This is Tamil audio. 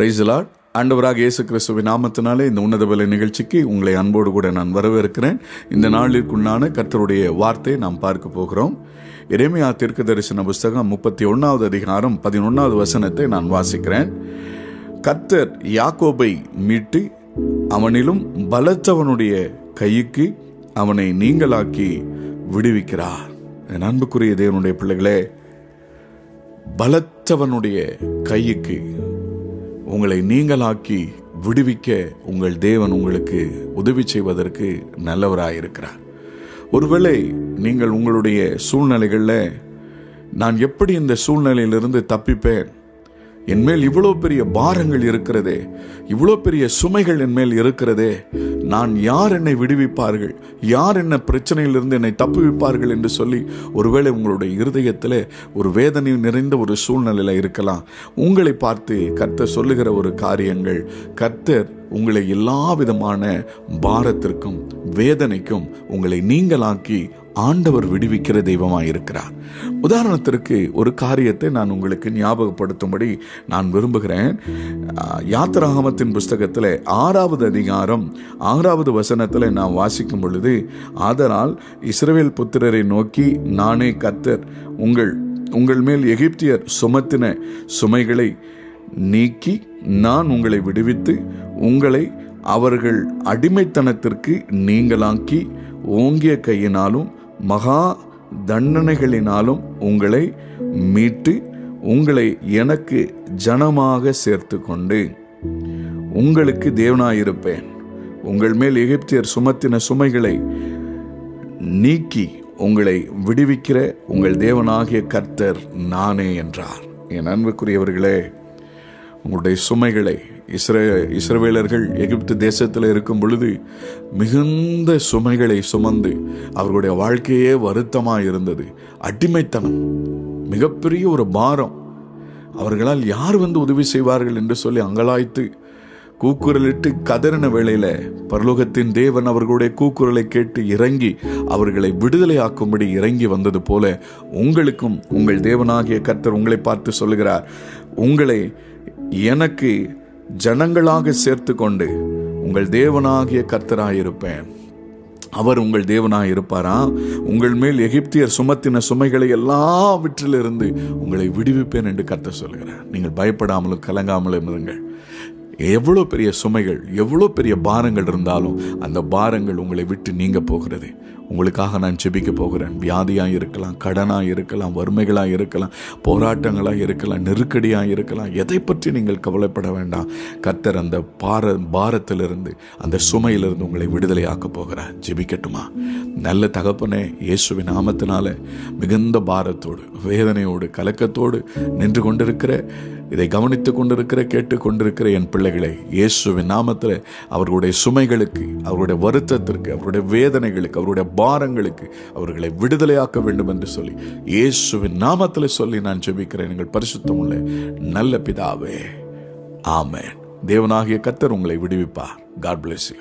பிரைஸ்லாட் ஆண்டவராக இயேசு கிறிஸ்துவின் நாமத்தினாலே இந்த உன்னத விலை நிகழ்ச்சிக்கு உங்களை அன்போடு கூட நான் வரவேற்கிறேன். இந்த நாளிற்குண்டான கர்த்தருடைய வார்த்தை நாம் பார்க்க போகிறோம். இறைமையா தீர்க்க தரிசன புஸ்தகம் முப்பத்தி ஒன்றாவது அதிகாரம் பதினொன்றாவது வசனத்தை நான் வாசிக்கிறேன். கர்த்தர் யாக்கோபை மீட்டு அவனிலும் பலத்தவனுடைய கைக்கு அவனை நீங்களாக்கி விடுவிக்கிறார். என் அன்புக்குரிய தேவனுடைய பிள்ளைகளே பலத்தவனுடைய கைக்கு உங்களை நீங்களாக்கி விடுவிக்க உங்கள் தேவன் உங்களுக்கு உதவி செய்வதற்கு நல்லவராயிருக்கிறார். ஒருவேளை நீங்கள் உங்களுடைய சூழ்நிலைகளில் நான் எப்படி இந்த சூழ்நிலையிலிருந்து தப்பிப்பேன்? என் மேல் இவ்வளோ பெரிய பாரங்கள் இருக்கிறதே இவ்வளோ பெரிய சுமைகள் என் மேல் இருக்கிறதே நான் யார் என்னை விடுவிப்பார்கள்? யார் என்ன பிரச்சனையிலிருந்து என்னை தப்புவிப்பார்கள் என்று சொல்லி ஒருவேளை உங்களுடைய இருதயத்தில் ஒரு வேதனை நிறைந்த ஒரு சூழ்நிலையில் இருக்கலாம். உங்களை பார்த்து கர்த்தர் சொல்லுகிற ஒரு காரியங்கள் கர்த்தர் உங்களை எல்லா விதமான பாரத்திற்கும் வேதனைக்கும் உங்களை நீங்களாக்கி ஆண்டவர் விடுவிக்கிற தெய்வமாக இருக்கிறார். உதாரணத்திற்கு ஒரு காரியத்தை நான் உங்களுக்கு ஞாபகப்படுத்தும்படி நான் விரும்புகிறேன். யாத்திராகமத்தின் புஸ்தகத்தில் ஆறாவது அதிகாரம் ஆறாவது வசனத்தில் நான் வாசிக்கும் பொழுது ஆதலால் இஸ்ரேல் புத்திரரை நோக்கி நானே கத்தர் உங்கள் உங்கள் மேல் எகிப்தியர் சுமத்தின சுமைகளை நீக்கி நான் உங்களை விடுவித்து உங்களை அவர்கள் அடிமைத்தனத்திற்கு நீங்களாக்கி ஓங்கிய கையினாலும் மகா தண்டனைகளினாலும் உங்களை மீட்டு உங்களை எனக்கு ஜனமாக சேர்த்து கொண்டு உங்களுக்கு தேவனாயிருப்பேன். உங்கள் மேல் எகிப்தியர் சுமத்தின சுமைகளை நீக்கி உங்களை விடுவிக்கிற உங்கள் தேவனாகிய கர்த்தர் நானே என்றார். என் அன்புக்குரியவர்களே உங்களுடைய சுமைகளை இஸ்ரே இஸ்ரவேலர்கள் எகிப்து தேசத்தில் இருக்கும் பொழுது மிகுந்த சுமைகளை சுமந்து அவர்களுடைய வாழ்க்கையே வருத்தமாக இருந்தது. அடிமைத்தனம் மிகப்பெரிய ஒரு பாரம். அவர்களால் யார் வந்து உதவி செய்வார்கள் என்று சொல்லி அங்கலாய்த்து கூக்குரலிட்டு கதறின வேளையில் பரலோகத்தின் தேவன் அவர்களுடைய கூக்குரலை கேட்டு இறங்கி அவர்களை விடுதலையாக்கும்படி இறங்கி வந்தது போல உங்களுக்கும் உங்கள் தேவனாகிய கர்த்தர் உங்களை பார்த்து சொல்லுகிறார். உங்களை எனக்கு ஜனங்களாக சேர்த்து கொண்டு உங்கள் தேவனாகிய கர்த்தராயிருப்பேன். அவர் உங்கள் தேவனாக இருப்பாரா உங்கள் மேல் எகிப்தியர் சுமத்தின சுமைகளை எல்லாவற்றிலிருந்து உங்களை விடுவிப்பேன் என்று கர்த்த சொல்கிறார். நீங்கள் பயப்படாமலும் கலங்காமலும் இருங்கள். எவ்வளோ பெரிய சுமைகள் எவ்வளோ பெரிய பாரங்கள் இருந்தாலும் அந்த பாரங்கள் உங்களை விட்டு நீங்க போகிறது. உங்களுக்காக நான் செபிக்க போகிறேன். வியாதியாக இருக்கலாம் கடனாக இருக்கலாம் வறுமைகளாக இருக்கலாம் போராட்டங்களாக இருக்கலாம் நெருக்கடியாக இருக்கலாம் எதை பற்றி நீங்கள் கவலைப்பட வேண்டாம். கத்தர் அந்த பார பாரத்திலிருந்து அந்த சுமையிலிருந்து உங்களை விடுதலையாக்க போகிறார். ஜெபிக்கட்டுமா? நல்ல தகப்பனே இயேசுவின் நாமத்தினால மிகுந்த பாரத்தோடு வேதனையோடு கலக்கத்தோடு நின்று கொண்டிருக்கிற இதை கவனித்து கொண்டிருக்கிற கேட்டு கொண்டிருக்கிற என் பிள்ளை பிள்ளைகளை இயேசுவின் நாமத்தில் அவர்களுடைய சுமைகளுக்கு அவருடைய வருத்தத்திற்கு அவருடைய வேதனைகளுக்கு அவருடைய பாரங்களுக்கு அவர்களை விடுதலையாக்க வேண்டும் என்று சொல்லி இயேசுவின் நாமத்தில் சொல்லி நான் ஜெபிக்கிறேன். எங்கள் பரிசுத்தமுள்ள நல்ல பிதாவே ஆமேன். தேவனாகிய கத்தர் உங்களை விடுவிப்பார். God bless you